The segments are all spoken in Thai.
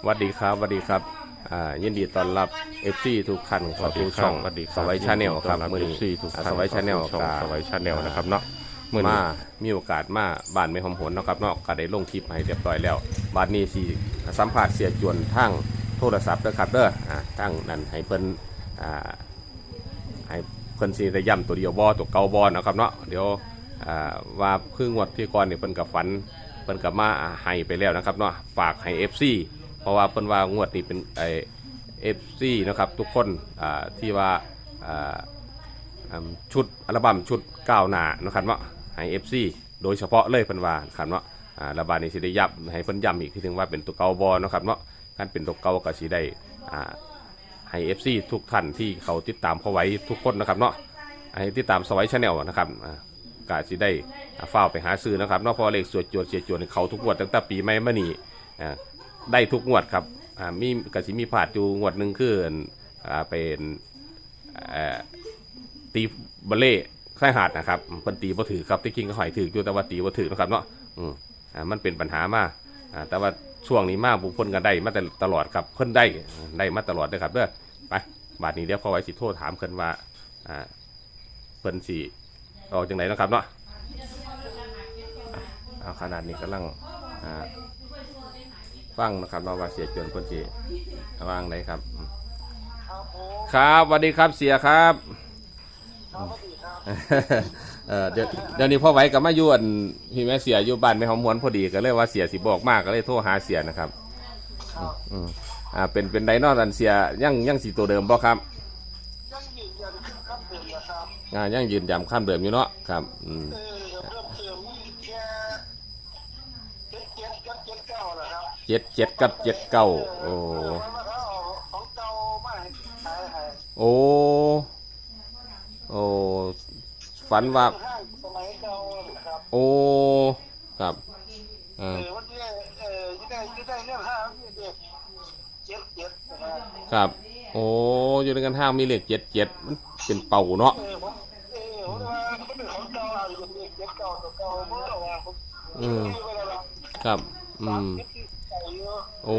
สวัสดีครับสวัสดีครับอ่ายินดีต้อนรับ FC ทุกท่านเข้าสู่ช่องสวัสดีคสรับวัยชาแนลครับยินดีต้อนรับมื้อนี้ FC ทุกท่านสวัยชาแนลเข้าสู่ช่องสวัย Channel นะครับเนาะมื้มื้ออนี้มามีโอกาสมาบ้านไม่หอมหวนเนาะครับเนาะก็ได้ลงคลิปให้เรียบร้อยแล้วบัดนี้สิสัมภาษณ์เสียจวนทางโทรศัพท์เด้อครับเด้ออ่าทางนั้นให้เพิ่นอ่าให้เพิ่นสิได้ย้ำตัวเดียวบ่ตัวเก่าบ่เนาะครับเนาะเดี๋ยวอ่าว่าคืองวดที่ก่อนนี่เพิ่นก็ฝันเพิ่นก็มาให้ไปแล้วนะครับเนาะฝากให้ FC เพ ราะว่าเพิ่นว่างวดนี้เป็นไอ FC นะครับทุกคนอ่าที่ว่าอ่าอืมชุดอัลบั้มชุดก้าวหน้านะครับเนาะให้ FC โดยเฉพาะเลยเพิ่นว่าครับเนาะอ่าระบาดนี้สิได้ย้ำให้เพิ่นย้ำอีกทีนึงว่าเป็นตัวเก่าบ่เนาะครับเนาะการเป็นตัวเก่าก็สิได้อ่าให้ FC ทุกท่านที่เขาติดตามเขาไว้ทุกคนนะครับเนาะให้ติดตามสวัยชาแนลนะครับอ่ากาสิได้เฝ้าวไปหาซื้อนะครับเนอกพอเลขสวดจวดเสียจวดเขาทุกงวดตั้งแต่ปีใหม่มานี่อ่า ได้ทุกงวดครับอ่ามีกสิมีผาดอยู่งวดหนึ่งคืออ่าเป็นอ่ตีบอลเล่ไส้หาดนะครับเพิ่นตีบ่ถือครับที่คิงก็หอยถืออยู่แต่ว่าตีบ่ถือนะครับเนาะอืมอ่ามันเป็นปัญหามากอ่าแต่ว่าช่วงนี้มากบุคคลกันได้มาแต่ตลอดครับเพิ่นได้ได้มาตลอดเลยครับเด้อไปบาทนี้เดี๋ยวพอไว้สิโทษถามเพิ่นว่าอ่าเพิ่นสิออกจังไหนนะครับเนาะอะเอาขนาดนี้กำลังอ่า ฟังนะครับเนาะว่าเสียจวนคนจีวางไหนครับอืมครับสวัสดีครับเสียครับเออเดี๋ยวเดี๋ยวนี้พ่อไว้กับมาอยู่อันพี่แม่เสียอยู่บ้านไม่หอมหวนพอดีก็เลยว่าเสียสิบอกมากก็เลยโทรหาเสียนะครับอืมอืมอ่าเป็นเป็นไดโนอสันเสียยังยังสีตัวเดิมบ่ครับยังยืนยันครับเดิมนะครับอ่ายังยืนยันข้ามเดิมอยู่เนาะครับอืม เออเพิ่มเติมแค่เจ็ดเจ็ดกับเจ็ดเก้านะครับ เจ็ดเจ็ดกับเจ็ดเก้าโอ้เมันมาเขาเอาของเก่ามาให้ขายให้โอ้โอ้ฝันว่าโอ้ครับเออครับ โอ้อยู่ในกันห้างมีเลขเจ็ดเจ็ดมันเป็นเป่าเนาะอือว่าผมอืมซื้อไว้แล้วล่ะครับ อืม โอ้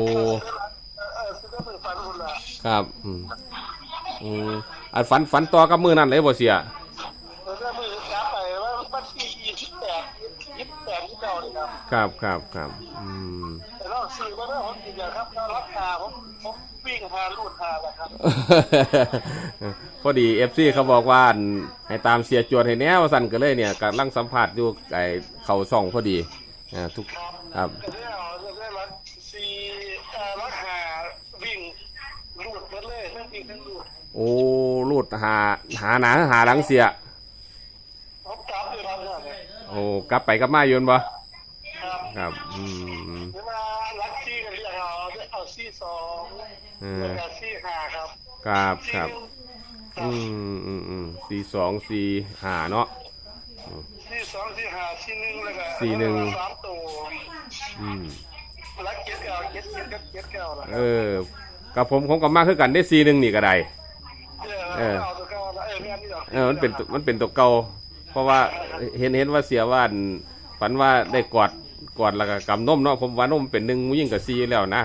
เออคือก็เป็นฟันคนละครับอืมอืมอันฝันฝันต่อกับมือนั่นเลยบ่เสียแล้วก็มือกลับไปว่าวันที่ยี่สิบแปดยี่สิบแปดที่เก่าเลยครับครับครับครับอืมแต่เราสื่อมาแล้วผมจริงๆครับเรารับหาผมผมวิ่งหาลูดหาแหละครับพอดีเอฟซีเขาบอกว่าอันให้ตามเสียจวดให้แนวสั่นกันเลยเนี่ยกำลังสัมผัสอยู่ไอเขาส่องพอดีอ่าทุกครับก็ได้เอาได้รักสี่เอ่อรักหาวิ่งลูดหมดเลย ทั้งวิ่งทั้งลูดโอ้รูดหาหาหนาหาหลังเสีย ผมกลับอยู่รับเนี่ยโอ้กลับไปกลับมาอยู่นั่นบ่ครับครับอืมเวลารักซี่กันเรียกเอาเอาซี่สองเอแล้วอก็ซี่หาครับครับครับซี่อืมอืมอืมสี่สองสี่หาเนาะ ซี่สองซี่หาซี่หนึ่งแล้วก็ซี่หนึ่ง สามตัวอืมรักเจ็ดเก้าเจ็ดเจ็ดกับเจ็ดเก้าละเออ กับผมผมกับมาคือกันได้สี่หนึ่งนี่ก็ได้ เออเอาตัวเก้าละเออแม่นี่ดอกเออมันเป็นมันเป็นตัวเก่าเพราะว่าเห็นเห็นว่าเสียว่าอั่นฝันว่าได้กอดกอดแล้วก็กำนมเนาะผมว่านมเป็นหนึ่งมูยิ่งกับซีแล้วนะ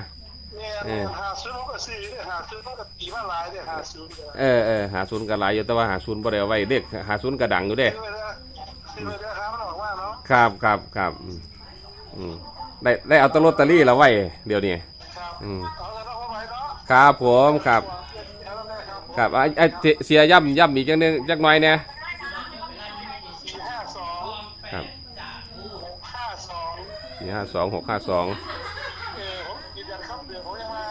แม่หาซื้อมันก็ซื้อหาซื้อมันก็ตีมาหลายเนี่ยหาซื้อเนี่ยเออเออหาศูนย์กระไรอยู่แต่ว่าหาศูนย์บ่ได้เอาไว้เด็กหาศูนย์กระดังอยู่เด้ ซื้อไปแล้วซื้อไปแล้วครับมันออกมาเนาะครับครับครับอืมอืมได้ได้เอาแตลอตเตอรี่แล้วไว้เดี๋ยวนี้ ครับอืม เอาแล้วเอาไว้เนาะ ครับผมครับ ครับไอ้ไอ้เสียย่ำย่ำอีกจังนึงจักหน่อยเนี่ยห้าสองครับหกห้าสองสี่ห้าสองหกห้าสองเออผมยืนยันครับเดี๋ยวผมยังมา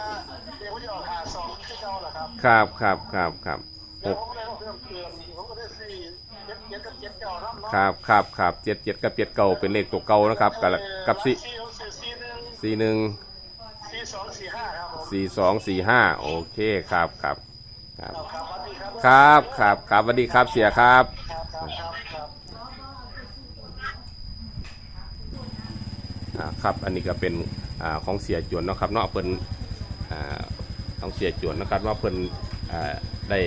เดี๋ยวผมจะออกหาสองที่เจ้าแหละครับครับครับครับครับหเดี๋ยวกผมเลยต้องเพิ่มเติมผมก็ได้สี่เจ็ดเจ็ดกับเจ็ดเก้าเนาะครับครับครับเจ็ดเจ็ดกับเจ็ดเก่าเป็นเลขตัวเก่านะครับกับกับสี่สี่สี่หนึ่งสี่หนึ่ง สี่สองสี่ห้าครับผม สี่สองสี่ห้าโอเคครับครับครับครับครับครับสวัสดีครับเสียครับครับ อ่าครับอันนี้ก็เป็นอ่าของเสียจวนเนาะครับเนาะเพิ่นอ่าของเสียจวนนะครับว่าเพิ่นอ่าได้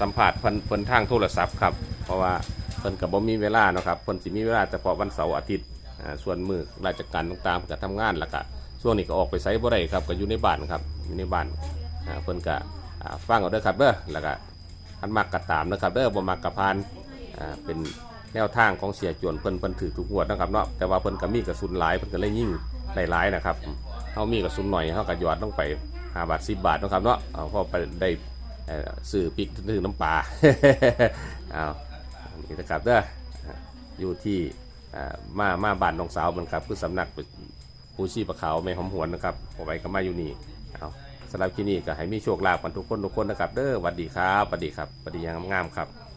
สัมผัสเพิ่นเพิ่นทางโทรศัพท์ครับ เพราะว่าเพิ่นก็บ่มีเวลาเนาะครับเพิ่นสิมีเวลาเฉพาะวันเสาร์อาทิตย์อ่าส่วนมือราชการต่างๆก็ทำงานแล้วก็ ช่วงนี้ก็ออกไปไซบ่ได้ครับก็อยู่ในบ้านครับอยู่ในบ้านเพิ่นก็ฟังเอาเด้อครับเด้อแล้วก็ท่านมักกระตามนะครับเด้อบ่มักกระพานเป็นแนวทางของเสียจวนเพิ่นเพิ่นถือทุกงวดนะครับเนาะแต่ว่าเพิ่นก็มีกระสุนหลายเพิ่นก็เลยยิ่งได้หลายนะครับเฮามีกระสุนหน่อยเฮาก็หยอดลงไป5บาท10บาทนะครับเนาะเอาพอไปได้เอ่อซื้อพริกซื้อน้ำปลาเอานี่นะครับเด้ออยู่ที่อ่ามามาบ้านน้องสาวมันครับคือสำนัก ปูชีปะขาวแม่หอมหวนนะครับเอาไว้ก็มาอยู่นี่เอาสำหรับที่นี่ก็ให้มีโชคลาภกันทุกคนทุกคนนะครับเด้อสวัสดีครับสวัสดีครับสวัสดีอยังงามๆครับ